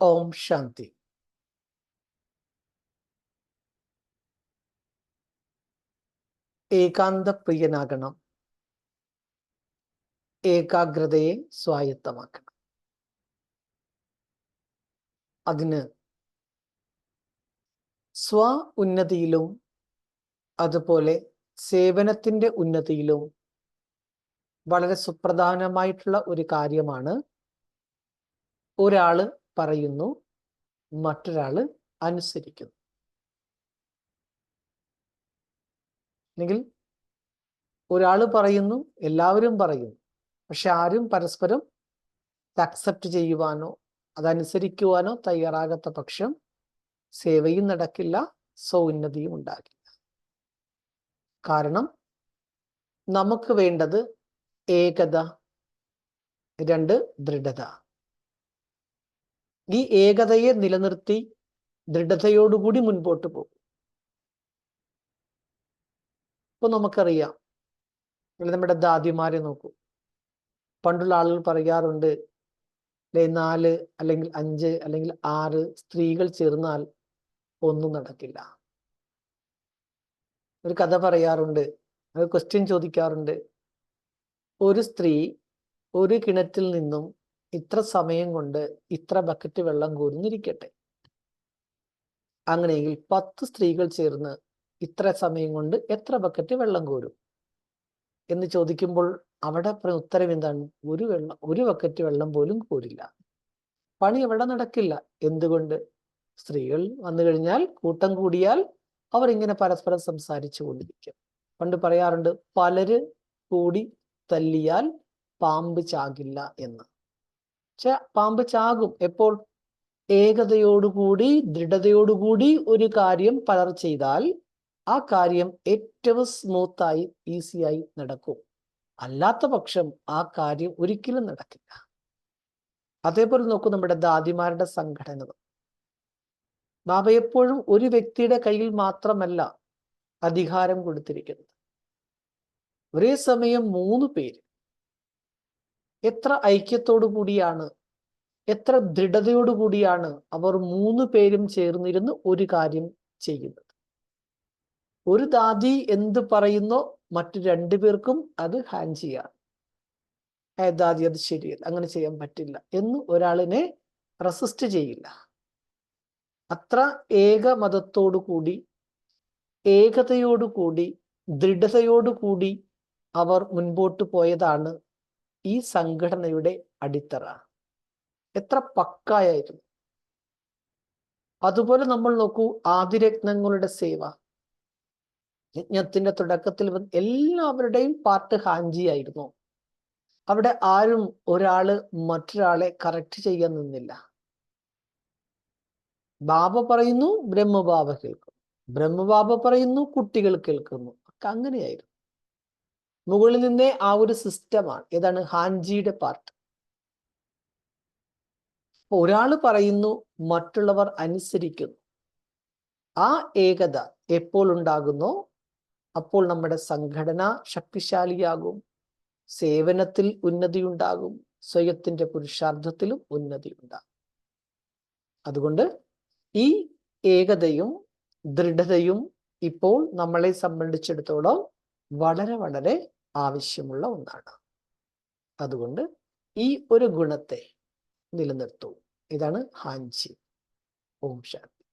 ഓം ശാന്തി ഏകാന്തപ്രിയനാകണം. ഏകാഗ്രതയെ സ്വായത്തമാക്കണം. അതിന് സ്വ ഉന്നതിയിലും അതുപോലെ സേവനത്തിന്റെ ഉന്നതിയിലും വളരെ സുപ്രധാനമായിട്ടുള്ള ഒരു കാര്യമാണ്. ഒരാൾ പറയുന്നു മറ്റൊരാൾ അനുസരിക്കുന്നു. അല്ലെങ്കിൽ ഒരാൾ പറയുന്നു എല്ലാവരും പറയുന്നു. പക്ഷെ ആരും പരസ്പരം അക്സെപ്റ്റ് ചെയ്യുവാനോ അതനുസരിക്കുവാനോ തയ്യാറാകാത്ത പക്ഷം സേവയും നടക്കില്ല സൗന്നതിയും ഉണ്ടാകില്ല. കാരണം നമുക്ക് വേണ്ടത് ഏകത രണ്ട് ദൃഢത. ഈ ഏകതയെ നിലനിർത്തി ദൃഢതയോടുകൂടി മുൻപോട്ട് പോകും. ഇപ്പൊ നമുക്കറിയാം. നമ്മുടെ ദാദിമാരെ നോക്കൂ. പണ്ടുള്ള ആളുകൾ പറയാറുണ്ട് അല്ലെ നാല് അല്ലെങ്കിൽ അഞ്ച് അല്ലെങ്കിൽ ആറ് സ്ത്രീകൾ ചേർന്നാൽ ഒന്നും നടക്കില്ല. ഒരു കഥ പറയാറുണ്ട് ഒരു ക്വസ്റ്റ്യൻ ചോദിക്കാറുണ്ട്. ഒരു സ്ത്രീ ഒരു കിണറ്റിൽ നിന്നും ഇത്ര സമയം കൊണ്ട് ഇത്ര ബക്കറ്റ് വെള്ളം കോരുന്നിരിക്കട്ടെ. അങ്ങനെയെങ്കിൽ പത്ത് സ്ത്രീകൾ ചേർന്ന് ഇത്ര സമയം കൊണ്ട് എത്ര ബക്കറ്റ് വെള്ളം കോരും? എന്ന് ചോദിക്കുമ്പോൾ അവിടെ ഉത്തരം എന്താണ്? ഒരു വെള്ളം ഒരു ബക്കറ്റ് വെള്ളം പോലും കോരില്ല. പണി അവിടെ നടക്കില്ല. എന്തുകൊണ്ട്? സ്ത്രീകൾ വന്നു കഴിഞ്ഞാൽ കൂട്ടം കൂടിയാൽ അവർ ഇങ്ങനെ പരസ്പരം സംസാരിച്ചു കൊണ്ടിരിക്കും. പണ്ട് പറയാറുണ്ട് പലര് കൂടി തല്ലിയാൽ പാമ്പ് ചാകില്ല എന്ന്. പക്ഷെ പാമ്പ് ചാകും. എപ്പോൾ? ഏകതയോടുകൂടി ദൃഢതയോടുകൂടി ഒരു കാര്യം പലർ ചെയ്താൽ ആ കാര്യം ഏറ്റവും സ്മൂത്തായി ഈസിയായി നടക്കും. അല്ലാത്ത പക്ഷം ആ കാര്യം ഒരിക്കലും നടക്കില്ല. അതേപോലെ നോക്കൂ നമ്മുടെ ദാദിമാരുടെ സംഘടനകൾ. ബാബ എപ്പോഴും ഒരു വ്യക്തിയുടെ കയ്യിൽ മാത്രമല്ല അധികാരം കൊടുത്തിരിക്കുന്നത്. ഒരേ സമയം മൂന്ന് പേര്. എത്ര ഐക്യത്തോടു കൂടിയാണ് എത്ര ദൃഢതയോടു കൂടിയാണ് അവർ മൂന്ന് പേരും ചേർന്നിരുന്ന് ഒരു കാര്യം ചെയ്യുന്നത്. ഒരു ദാദി എന്ത് പറയുന്നോ മറ്റു രണ്ടു പേർക്കും അത് ഹാൻഡ് ചെയ്യാം. ദാദി അത് ശരിയല്ല അങ്ങനെ ചെയ്യാൻ പറ്റില്ല എന്ന് ഒരാളിനെ റെസിസ്റ്റ് ചെയ്യില്ല. അത്ര ഏക മതത്തോടു കൂടി ഏകതയോടു കൂടി ദൃഢതയോടു കൂടി അവർ മുൻപോട്ട് പോയതാണ് ഈ സംഘടനയുടെ അടിത്തറ. എത്ര പക്കായായിരുന്നു. അതുപോലെ നമ്മൾ നോക്കൂ ആദിരത്നങ്ങളുടെ സേവ. യജ്ഞത്തിന്റെ തുടക്കത്തിൽ എല്ലാവരുടെയും പാർട്ട് ഹാഞ്ചി ആയിരുന്നു. അവിടെ ആരും ഒരാൾ മറ്റൊരാളെ കറക്റ്റ് ചെയ്യാൻ നിന്നില്ല. ബാബ പറയുന്നു ബ്രഹ്മബാബ കേൾക്കുന്നു. ബ്രഹ്മബാബ പറയുന്നു കുട്ടികൾ കേൾക്കുന്നു. അങ്ങനെയായിരുന്നു. മുകളിൽ നിന്നേ ആ ഒരു സിസ്റ്റമാണ്. ഏതാണ്? ഹാൻജിയുടെ പാർട്ട് ഒരാൾ പറയുന്നു മറ്റുള്ളവർ അനുസരിക്കുന്നു. ആ ഏകത എപ്പോൾ ഉണ്ടാകുന്നോ? അപ്പോൾ നമ്മുടെ സംഘടന ശക്തിശാലിയാകും. സേവനത്തിൽ ഉന്നതി ഉണ്ടാകും സ്വയത്തിന്റെ പുരുഷാർത്ഥത്തിലും ഉന്നതി ഉണ്ടാകും അതുകൊണ്ട് ഈ ഏകതയും ദൃഢതയും ഇപ്പോൾ നമ്മളെ സംബന്ധിച്ചിടത്തോളം വളരെ വളരെ ആവശ്യമുള്ള ഒന്നാണ്. അതുകൊണ്ട് ഈ ഒരു ഗുണത്തെ നിലനിർത്തൂ. ഇതാണ് ഹാൻജി ഓം ശാന്തി.